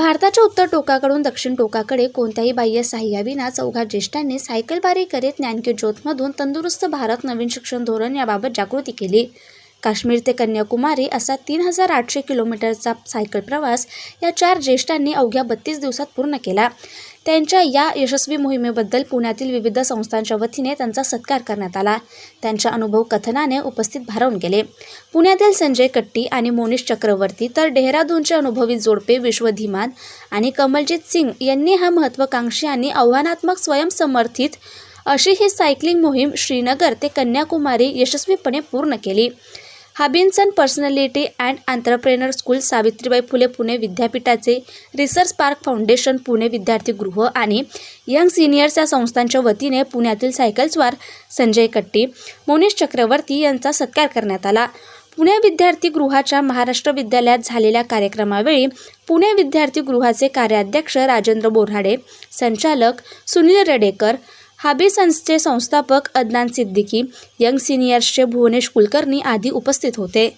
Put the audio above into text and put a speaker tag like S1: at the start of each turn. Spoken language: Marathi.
S1: भारताच्या उत्तर टोकाकडून दक्षिण टोकाकडे कोणत्याही बाह्य सहाय्याविना चौघा ज्येष्ठांनी सायकलबारी करीत ज्ञानकी ज्योतमधून तंदुरुस्त भारत नवीन शिक्षण धोरण याबाबत जागृती केली. काश्मीर ते कन्याकुमारी असा तीन हजार आठशे किलोमीटरचा सायकल प्रवास या चार ज्येष्ठांनी अवघ्या बत्तीस दिवसात पूर्ण केला. त्यांच्या या यशस्वी मोहिमेबद्दल पुण्यातील विविध संस्थांच्या वतीने त्यांचा सत्कार करण्यात आला. त्यांच्या अनुभव कथनाने उपस्थित भारावून गेले. पुण्यातील संजय कट्टी आणि मोनिश चक्रवर्ती तर डेहराडूनचे अनुभवी जोडपे विश्वधीमान आणि कमलजीत सिंग यांनी हा महत्त्वाकांक्षी आणि आव्हानात्मक स्वयंसमर्थित अशी ही सायकलिंग मोहीम श्रीनगर ते कन्याकुमारी यशस्वीपणे पूर्ण केली. हाबिन्सन personality and entrepreneur school Savitribai Phule Pune विद्यापीठाचे रिसर्च पार्क फाउंडेशन पुणे विद्यार्थी गृह आणि यंग सिनियर्स या संस्थांच्या वतीने पुण्यातील सायकलस्वार संजय कट्टी मोनिश चक्रवर्ती यांचा सत्कार करण्यात आला. पुणे विद्यार्थी गृहाच्या महाराष्ट्र विद्यालयात झालेल्या कार्यक्रमावेळी पुणे विद्यार्थी गृहाचे कार्याध्यक्ष राजेंद्र बोऱ्हाडे संचालक सुनील रेडेकर हाबीसन्सचे संस्थापक अदनान सिद्दीकी यंग सिनियर्सचे भुवनेश कुलकर्णी आदी उपस्थित होते.